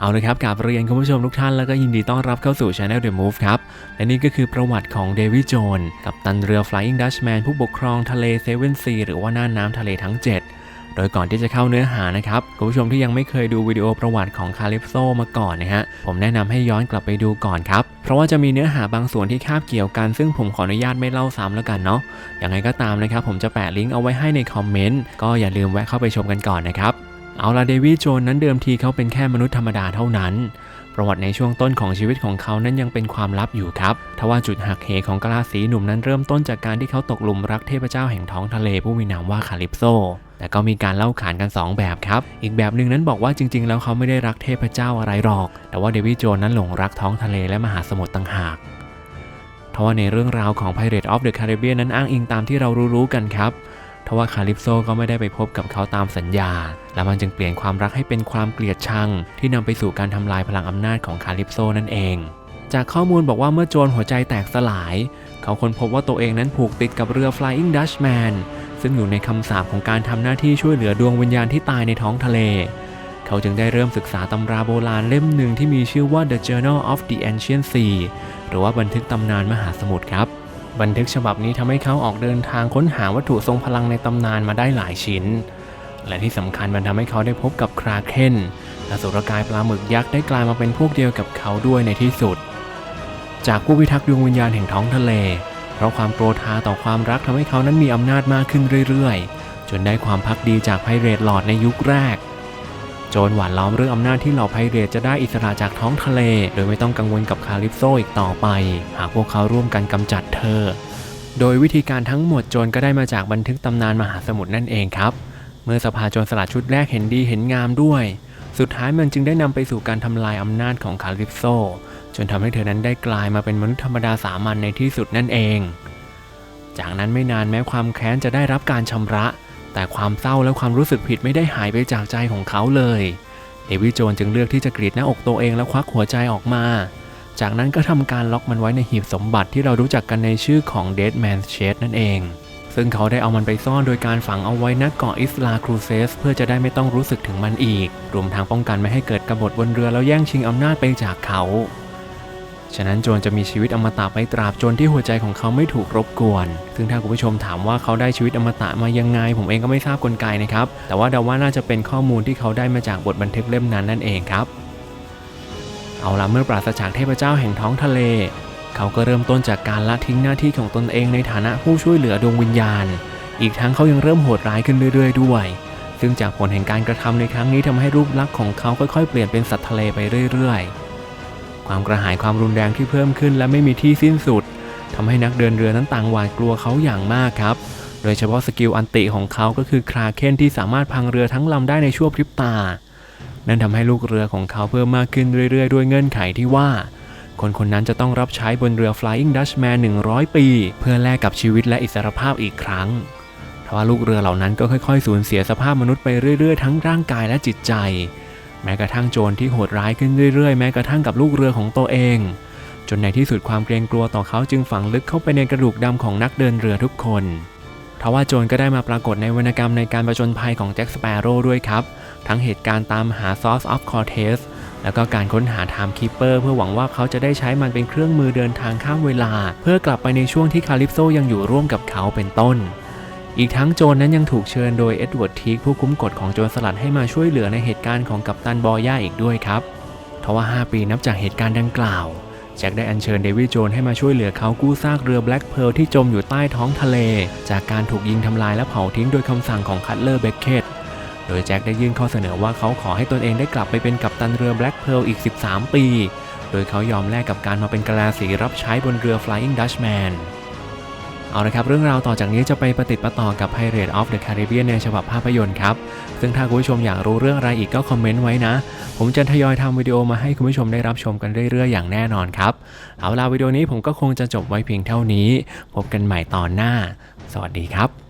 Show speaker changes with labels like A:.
A: เอาเลยครับกับเรียนคุณผู้ชมทุกท่านแล้วก็ยินดีต้อนรับเข้าสู่ Channel The Move ครับ และนี่ก็คือประวัติของเดวิดโจนกับตันเรือ Flying Dutchman ผู้ปกครองทะเลเซเว่นซีหรือว่าน่านน้ำทะเลทั้ง 7 โดยก่อนที่จะเข้าเนื้อหานะครับ คุณผู้ชมที่ยังไม่เคยดูวิดีโอประวัติของคาลิปโซมาก่อนนะฮะ ผมแนะนำให้ย้อนกลับไปดูก่อนครับ เพราะว่าจะมีเนื้อหาบางส่วนที่คาบเกี่ยวกัน ซึ่งผมขออนุญาตไม่เล่าซ้ำแล้วกันเนาะอยังไงก็ตามนะครับผมจะแปะลิงก์เอาไว้ให้ในคอมเมนต์ก็อย่าลืมแวะเข้าไปชมกันก่อนนะครับ เอาละเดวิดโจนนั้นเดิมทีเขาเป็นแค่มนุษย์ธรรมดาเท่านั้น ประวัติในช่วงต้นของชีวิตของเขานั้นยังเป็นความลับอยู่ครับทว่าจุดหักเหของกลาสีหนุ่มนั้นเริ่มต้นจากการที่เขาตกหลุมรักเทพเจ้าแห่งท้องทะเลผู้มีนามว่าคาลิปโซแต่ก็มีการเล่าขานกัน 2 แบบครับ อีกแบบหนึ่งนั้นบอกว่าจริง ๆ แล้วเขาไม่ได้รักเทพเจ้าอะไรหรอก แต่ว่าเดวิดโจนนั้นหลงรักท้องทะเลและมหาสมุทรต่างหากทว่าในเรื่องราวของ Pirate of the Caribbean นั้นอ้างอิงตามที่เรารู้ๆกันครับ ทว่าคาลิปโซก็ไม่ได้ไปพบกับเขาตามสัญญา และมันจึงเปลี่ยนความรักให้เป็นความเกลียดชัง ที่นำไปสู่การทำลายพลังอำนาจของคาลิปโซนั่นเอง จากข้อมูลบอกว่าเมื่อโจรหัวใจแตกสลาย เขาค้นพบว่าตัวเองนั้นผูกติดกับเรือ Flying Dutchman ซึ่งอยู่ในคำสาปของการทำหน้าที่ช่วยเหลือดวงวิญญาณที่ตายในท้องทะเล เขาจึงได้เริ่มศึกษาตำราโบราณเล่มหนึ่งที่มีชื่อว่า The Journal of the Ancient Sea หรือว่าบันทึกตำนานมหาสมุทรครับ บันทึกฉบับนี้ทำให้เขาออกเดินทางค้นหาวัตถุทรงพลังในตำนานมาได้หลายชิ้น และที่สำคัญมันทำให้เขาได้พบกับคราเคนและสุรกายปลาหมึกยักษ์ได้กลายมาเป็นพวกเดียวกับเขาด้วยในที่สุด จากผู้พิทักษ์ดวงวิญญาณแห่งท้องทะเล เพราะความโกรธาต่อความรักทำให้เขานั้นมีอำนาจมากขึ้นเรื่อยๆ จนได้ความพักดีจากไพเรตหลอดในยุคแรก โจรหวานล้อมเรื่องอำนาจที่เหล่าไพเรตจะได้อิสระจากท้องทะเล โดยไม่ต้องกังวลกับคาลิปโซอีกต่อไป หากพวกเขาร่วมกันกำจัดเธอ โดยวิธีการทั้งหมดโจรก็ได้มาจากบันทึกตำนานมหาสมุทรนั่นเองครับ เมื่อสภาโจรสลัดชุดแรกเห็นดีเห็นงามด้วย สุดท้ายมันจึงได้นำไปสู่การทำลายอำนาจของคาลิปโซ จนทำให้เธอนั้นได้กลายมาเป็นมนุษย์ธรรมดาสามัญในที่สุดนั่นเอง จากนั้นไม่นานแม้ความแค้นจะได้รับการชำระ แต่ความเศร้าและความรู้สึกผิดไม่ได้หายไปจากใจของเขาเลย เดวิดโจนจึงเลือกที่จะกรีดหน้าอกตัวเองและควักหัวใจออกมา จากนั้นก็ทำการล็อกมันไว้ในหีบสมบัติที่เรารู้จักกันในชื่อของ Dead Man's Chest นั่นเอง ซึ่งเขาได้เอามันไปซ่อนโดยการฝังเอาไว้ณเกาะอิสลาครูเซส เพื่อจะได้ไม่ต้องรู้สึกถึงมันอีก รวมทางป้องกันไม่ให้เกิดกบฏบนเรือแล้วแย่งชิงอำนาจไปจากเขา ฉะนั้นโจรจะมีชีวิตอมตะไปตราบจนที่หัวใจของเขาไม่ถูกรบกวน ซึ่งถ้าคุณผู้ชมถามว่าเขาได้ชีวิตอมตะมายังไง ผมเองก็ไม่ทราบกลไกนะครับ แต่ว่าเดาว่าน่าจะเป็นข้อมูลที่เขาได้มาจากบทบันทึกเล่มนั้นนั่นเองครับ เอาละเมื่อปราศจากเทพเจ้าแห่งท้องทะเล เขาก็เริ่มต้นจากการละทิ้งหน้าที่ของตนเองในฐานะผู้ช่วยเหลือดวงวิญญาณ อีกทั้งเขายังเริ่มโหดร้ายขึ้นเรื่อยๆ ด้วย ซึ่งจากผลแห่งการกระทำในครั้งนี้ทำให้รูปลักษณ์ของเขาค่อยๆ เปลี่ยนเป็นสัตว์ทะเลไปเรื่อยๆ ความกระหายความรุนแรงที่เพิ่มขึ้นและไม่มีที่สิ้นสุดทำให้นักเดินเรือนั้นต่างหวาดกลัวเขาอย่างมากครับ โดยเฉพาะสกิลอันติของเขาก็คือคราเคนที่สามารถพังเรือทั้งลำได้ในชั่วพริบตา นั่นทำให้ลูกเรือของเขาเพิ่มมากขึ้นเรื่อยๆ ด้วยเงื่อนไขที่ว่า คนคนนั้นจะต้องรับใช้บนเรือ Flying Dutchman 100 ปี เพื่อแลกกับชีวิตและอิสรภาพอีกครั้งทว่าลูกเรือเหล่านั้นก็ค่อยๆ สูญเสียสภาพมนุษย์ไปเรื่อยๆ ทั้งร่างกายและจิตใจ แม้กระทั่งโจรที่โหดร้ายขึ้นเรื่อยๆ แม้กระทั่งกับลูกเรือของตัวเอง จนในที่สุดความเกรงกลัวต่อเขาจึงฝังลึกเข้าไปในกระดูกดำของนักเดินเรือทุกคนทว่าโจรก็ได้มาปรากฏในวรรณกรรมในการประจนภัยของแจ็คสเปโร่ด้วยครับ ทั้งเหตุการณ์ตามหา Source of Cortez แล้วก็การค้นหา Time Keeper เพื่อหวังว่าเขาจะได้ใช้มันเป็นเครื่องมือเดินทางข้ามเวลา เพื่อกลับไปในช่วงที่คาลิปโซยังอยู่ร่วมกับเขาเป็นต้น อีกทั้งโจรนั้นยังถูกเชิญโดยเอ็ดเวิร์ดทีกผู้คุ้มกฎของโจรสลัดให้มาช่วยเหลือในเหตุการณ์ของกัปตันบอย่าอีกด้วยครับทว่า 5 ปีนับจากเหตุการณ์ดังกล่าวแจ็คได้อัญเชิญเดวิดโจนให้มาช่วยเหลือเขากู้ซากเรือแบล็กเพิร์ลที่จมอยู่ใต้ท้องทะเล จากการถูกยิงทำลายและเผาทิ้งโดยคำสั่งของคัตเลอร์เบคเกตโดยแจ็คได้ยื่นข้อเสนอว่าเขาขอให้ตนเองได้กลับไปเป็นกัปตันเรือแบล็กเพิร์ลอีก 13 ปี โดยเขายอมแลกกับการมาเป็นกะลาสีรับใช้บนเรือ Flying Dutchman เอาละครับ เรื่องราวต่อจากนี้จะไปประติดประต่อกับ Pirate of the Caribbean ในฉบับภาพยนตร์ครับ ซึ่งถ้าคุณผู้ชมอยากรู้เรื่องอะไรอีกก็คอมเมนต์ไว้นะ ผมจะทยอยทำวิดีโอมาให้คุณผู้ชมได้รับชมกันเรื่อยๆ อย่างแน่นอนครับ เอาล่ะวิดีโอนี้ผมก็คงจะจบไว้เพียงเท่านี้ พบกันใหม่ตอนหน้า สวัสดีครับ